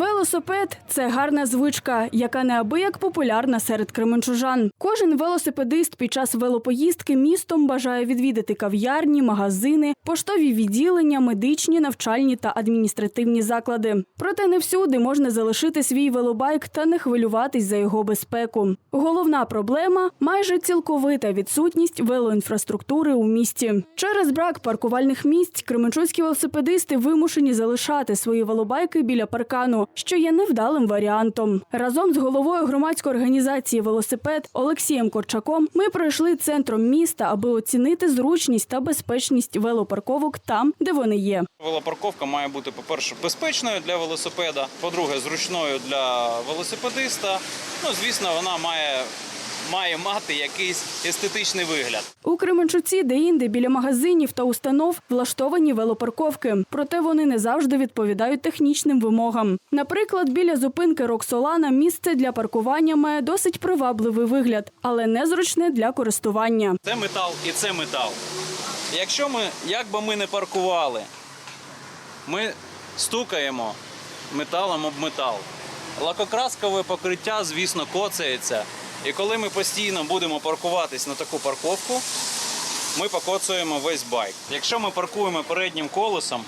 Велосипед це гарна звичка, яка неабияк популярна серед кременчужан. Кожен велосипедист під час велопоїздки містом бажає відвідати кав'ярні, магазини, поштові відділення, медичні, навчальні та адміністративні заклади. Проте не всюди можна залишити свій велобайк та не хвилюватись за його безпеку. Головна проблема майже цілковита відсутність велоінфраструктури у місті. Через брак паркувальних місць кременчуцькі велосипедисти вимушені залишати свої велобайки біля паркану, що є невдалим варіантом. Разом з головою громадської організації велосипед Олексієм Корчаком ми пройшли центром міста, аби оцінити зручність та безпечність велопарковок там, де вони є. Велопарковка має бути, по-перше, безпечною для велосипеда, по-друге, зручною для велосипедиста. Ну, звісно, вона має, має мати якийсь естетичний вигляд. У Кременчуці де-інде біля магазинів та установ влаштовані велопарковки, проте вони не завжди відповідають технічним вимогам. Наприклад, біля зупинки Роксолана місце для паркування має досить привабливий вигляд, але незручне для користування. Це метал і це метал. Якщо ми, як би ми не паркували, ми стукаємо металом об метал. Лакокраскове покриття, звісно, коцається. І коли ми постійно будемо паркуватись на таку парковку, ми покоцуємо весь байк. Якщо ми паркуємо переднім колесом,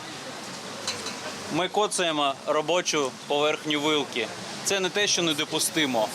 ми коцаємо робочу поверхню вилки. Це не те, що недопустимо.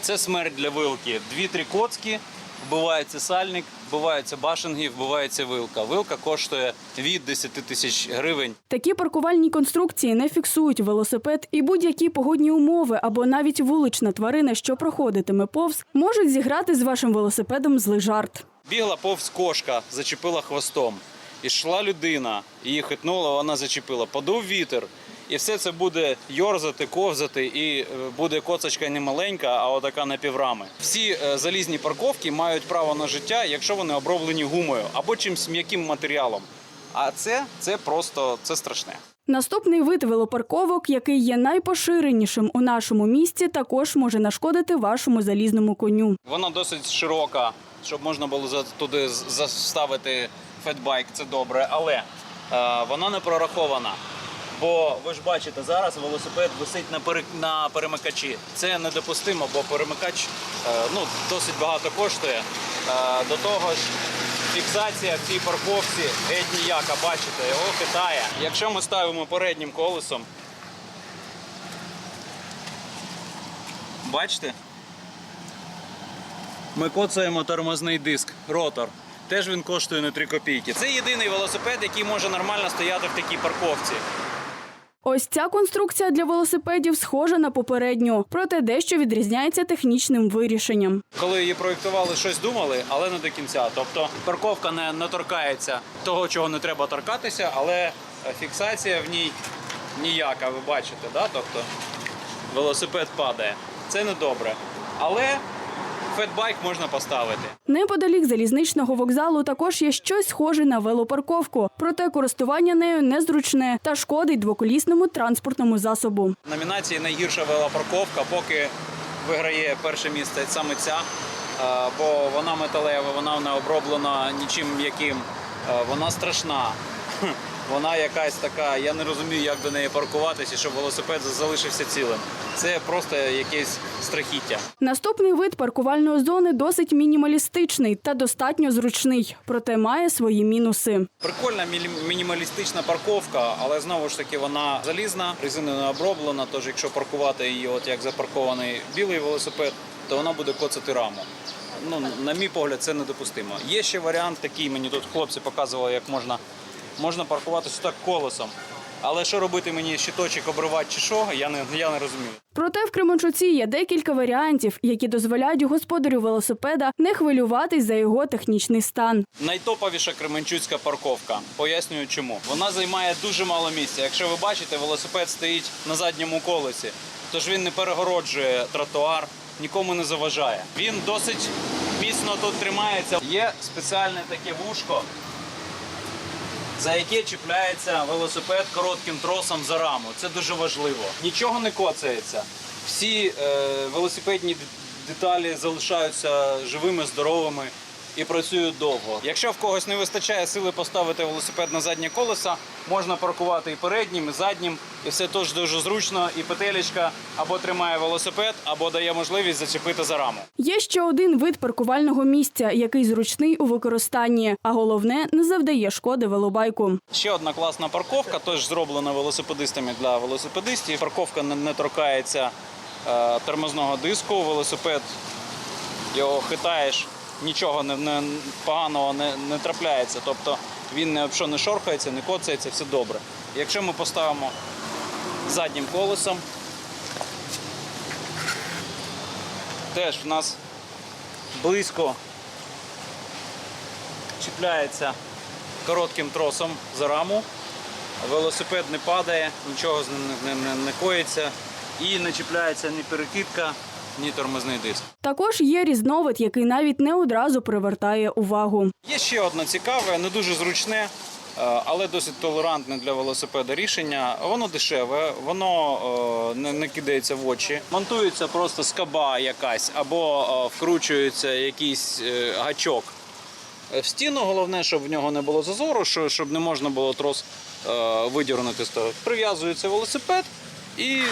Це смерть для вилки. Дві-три коцки, вбивається сальник, вбиваються башенги, вбивається вилка. Вилка коштує від 10 тисяч гривень. Такі паркувальні конструкції не фіксують велосипед, і будь-які погодні умови або навіть вулична тварина, що проходитиме повз, можуть зіграти з вашим велосипедом злий жарт. Бігла повз кошка, зачепила хвостом. Ішла людина, її хитнула, вона зачепила. Подув вітер. І все це буде йорзати, ковзати, і е, буде коцочка не маленька, а отака на піврами. Всі е, залізні парковки мають право на життя, якщо вони оброблені гумою або чимсь м'яким матеріалом. А це, це просто це страшне. Наступний вид велопарковок, який є найпоширенішим у нашому місті, також може нашкодити вашому залізному коню. Вона досить широка, щоб можна було туди заставити фетбайк, це добре, але е, вона не прорахована. Бо ви ж бачите, зараз велосипед висить на, пере- на перемикачі. Це недопустимо, бо перемикач е, ну, досить багато коштує. Е, до того ж, фіксація в цій парковці геть ніяка, бачите, його хитає. Якщо ми ставимо переднім колесом, бачите? Ми коцаємо тормозний диск, ротор. Теж він коштує не 3 копійки. Це єдиний велосипед, який може нормально стояти в такій парковці. Ось ця конструкція для велосипедів схожа на попередню, проте дещо відрізняється технічним вирішенням. Коли її проєктували, щось думали, але не до кінця. Тобто парковка не, не торкається того, чого не треба торкатися, але е, фіксація в ній ніяка, ви бачите, да? тобто велосипед падає. Це не добре. Але фетбайк можна поставити. Неподалік залізничного вокзалу також є щось схоже на велопарковку, проте користування нею незручне та шкодить двоколісному транспортному засобу. Номінації найгірша велопарковка, поки виграє перше місце саме ця, е, бо вона металева, вона не оброблена нічим м'яким. Е, Вона страшна. Вона якась така, я не розумію, як до неї паркуватися, щоб велосипед залишився цілим. Це просто якесь страхіття. Наступний вид паркувальної зони досить мінімалістичний та достатньо зручний, проте має свої мінуси. Прикольна мінімалістична парковка, але знову ж таки вона залізна, резиною оброблена. Тож, якщо паркувати її, от як запаркований білий велосипед, то вона буде коцати раму. Ну, на мій погляд, це недопустимо. Є ще варіант такий, мені тут хлопці показували, як можна, можна паркуватися так колесом. Але що робити мені щиточок обривати чи що, я не, я не розумію. Проте в Кременчуці є декілька варіантів, які дозволяють господарю велосипеда не хвилюватись за його технічний стан. Найтоповіша Кременчуцька парковка. Пояснюю чому. Вона займає дуже мало місця. Якщо ви бачите, велосипед стоїть на задньому колесі, тож він не перегороджує тротуар, нікому не заважає. Він досить міцно тут тримається. Є спеціальне таке вушко, за яке чіпляється велосипед коротким тросом за раму. Це дуже важливо. Нічого не коцається. Всі е, велосипедні деталі залишаються живими, здоровими. І працюють довго. Якщо в когось не вистачає сили поставити велосипед на заднє колесо, можна паркувати і переднім, і заднім, і все теж дуже зручно. І петелечка або тримає велосипед, або дає можливість зачепити за раму. Є ще один вид паркувального місця, який зручний у використанні, а головне не завдає шкоди велобайку. Ще одна класна парковка, теж зроблена велосипедистами для велосипедистів. Парковка не, не торкається е, тормозного диску. Велосипед його хитаєш, нічого не, не, поганого не, не трапляється. Тобто він не, не шорхається, не коцається, все добре. Якщо ми поставимо заднім колесом, теж в нас близько чіпляється коротким тросом за раму. Велосипед не падає, нічого з не, не, не коїться і не чіпляється ні перекидка, ні тормозний диск. Також є різновид, який навіть не одразу привертає увагу. Є ще одне цікаве, не дуже зручне, е, але досить толерантне для велосипеда рішення. Воно дешеве, воно е, не, кидається в очі. Монтується просто скаба якась або е, вкручується якийсь гачок в стіну. Головне, щоб в нього не було зазору, щоб не можна було трос видірнути з того. Прив'язується велосипед і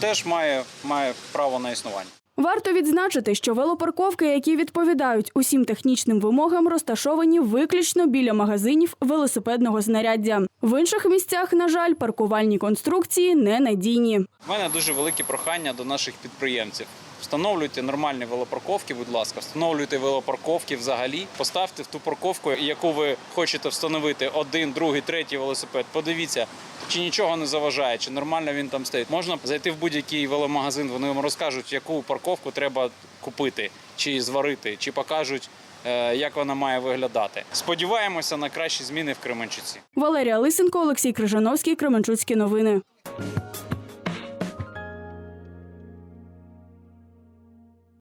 теж має, має право на існування. Варто відзначити, що велопарковки, які відповідають усім технічним вимогам, розташовані виключно біля магазинів велосипедного знаряддя. В інших місцях, на жаль, паркувальні конструкції ненадійні. У мене дуже велике прохання до наших підприємців. Встановлюйте нормальні велопарковки, будь ласка, встановлюйте велопарковки взагалі. Поставте в ту парковку, яку ви хочете встановити один, другий, третій велосипед. Подивіться, чи нічого не заважає, чи нормально він там стоїть. Можна зайти в будь-який веломагазин, вони вам розкажуть, яку парковку треба купити, чи зварити, чи покажуть, е, як вона має виглядати. Сподіваємося на кращі зміни в Кременчуці. Валерія Лисенко, Олексій Крижановський, Кременчуцькі новини.